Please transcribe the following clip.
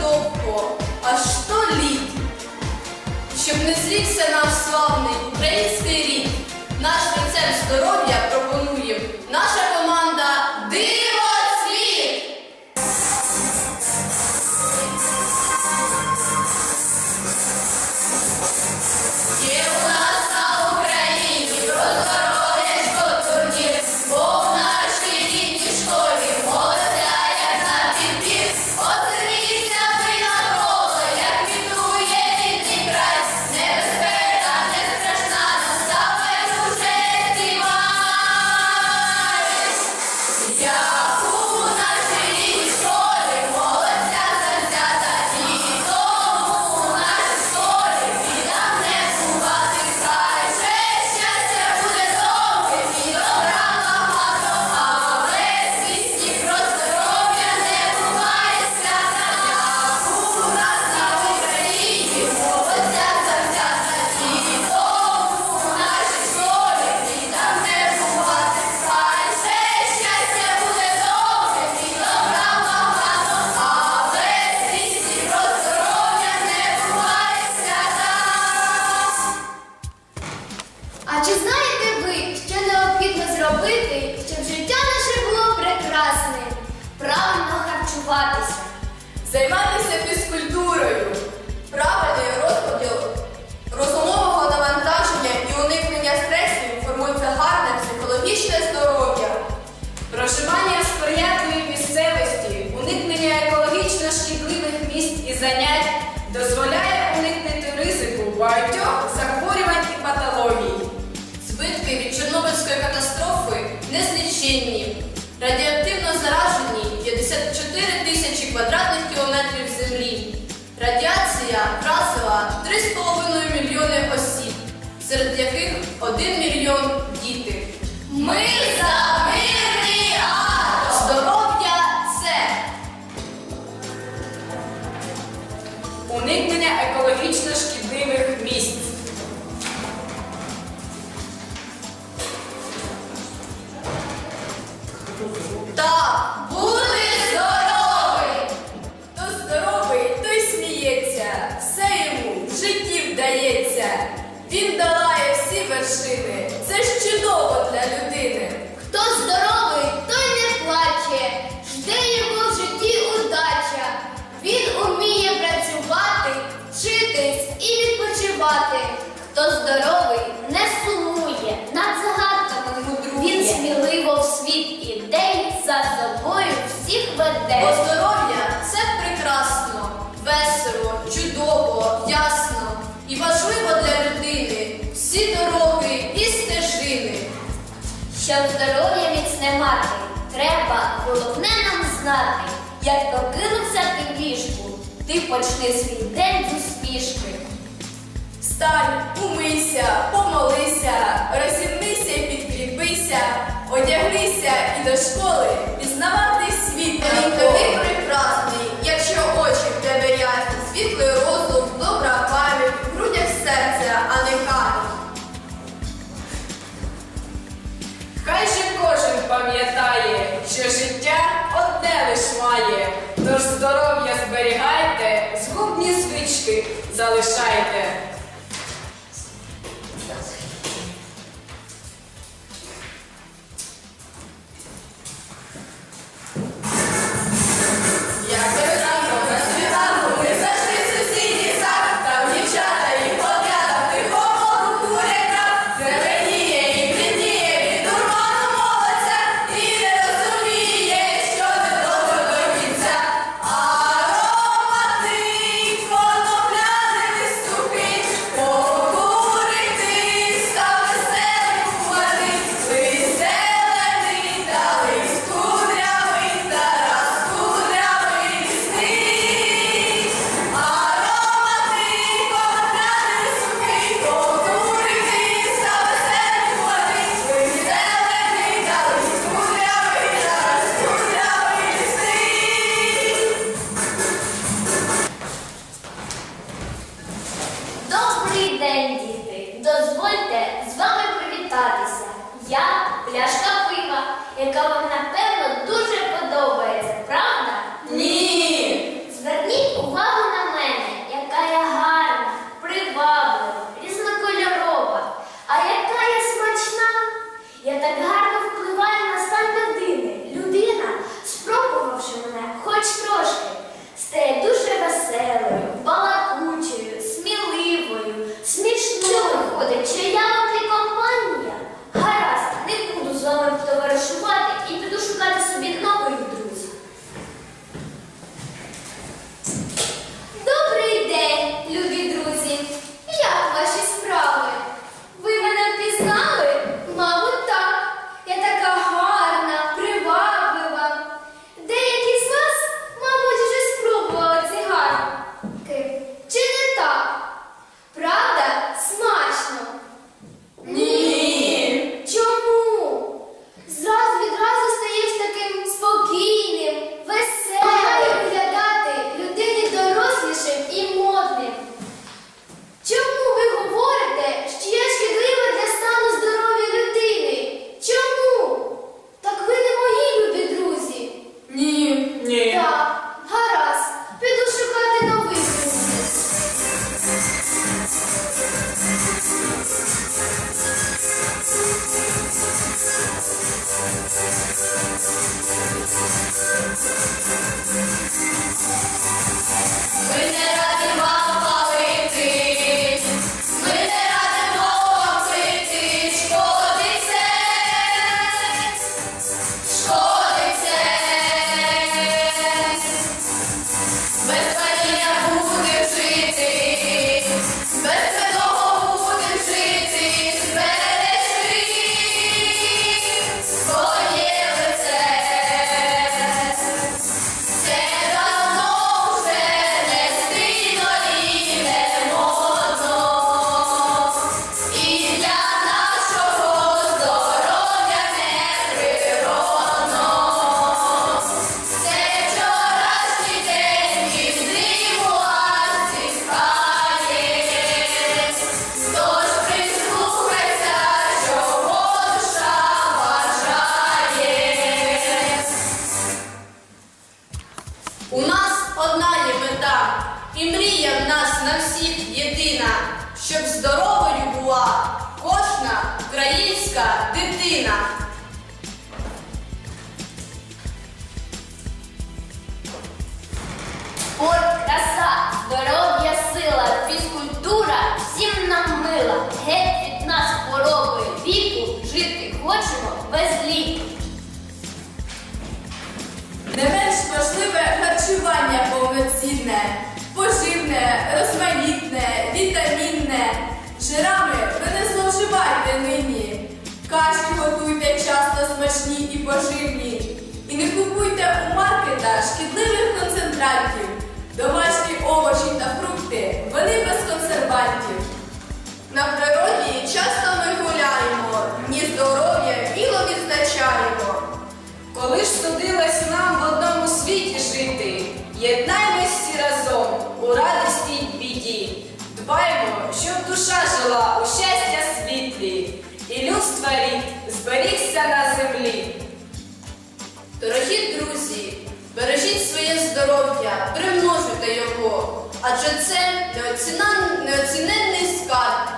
довго, а що літ, щоб не злівся наш славний український рід, наш рецепт здоров'я. Чи знаєте ви, що необхідно зробити, щоб життя наше було прекрасним? Правильно харчуватися. Займатися фізкультурою, квадратних кілометрів землі. Радіація вразила 3,5 мільйони осіб, серед яких 1 мільйон діти. Ми відпочивати. Хто здоровий, не сумує, над загадками мудрує. Він сміливо в світ ідей за собою всіх Бо веде. здоров'я це прекрасно, весело, чудово, ясно і важливо для людини. Всі дороги і стежини. Щоб здоров'я міцне мати, треба головне нам знати, як прокинувся ти в ліжку, ти почни свій день з усмішки. Встань, умийся, помолися, розімнися і підкріпися, одягнися і до школи пізнавати світ. Тобі прекрасний, якщо очі в тебе ясні, світлий розум, добра пам'ять, в грудях серця, а не камінь. Хай же кожен пам'ятає, що життя одне лиш має. Тож здоров'я зберігайте, згубні звички залишайте. У нас одна є мета, і мрія в нас на всіх єдина, щоб здоровою була кожна українська дитина. Спорт, краса, здоров'я, сила, фізкультура всім нам мила. Геть від нас хвороби віку, жити хочемо без ліку. Не менш важливе харчування повноцінне, поживне, розмаїтне, вітамінне. Жирами ви не зловживайте нині. Каші готуйте часто смачні і поживні. І не купуйте у маркетах шкідливих концентратів. Домашні овочі та фрукти, вони без консервантів. На природі часто ми гуляємо, ні здоров'я діло відзначаємо. Коли ж судилось єднаймось разом у радості й біді. Дбаймо, щоб душа жила у щастя світлі, і людства рід зберігся на землі. Дорогі друзі, бережіть своє здоров'я, примножуйте його, адже це неоціненний скарб,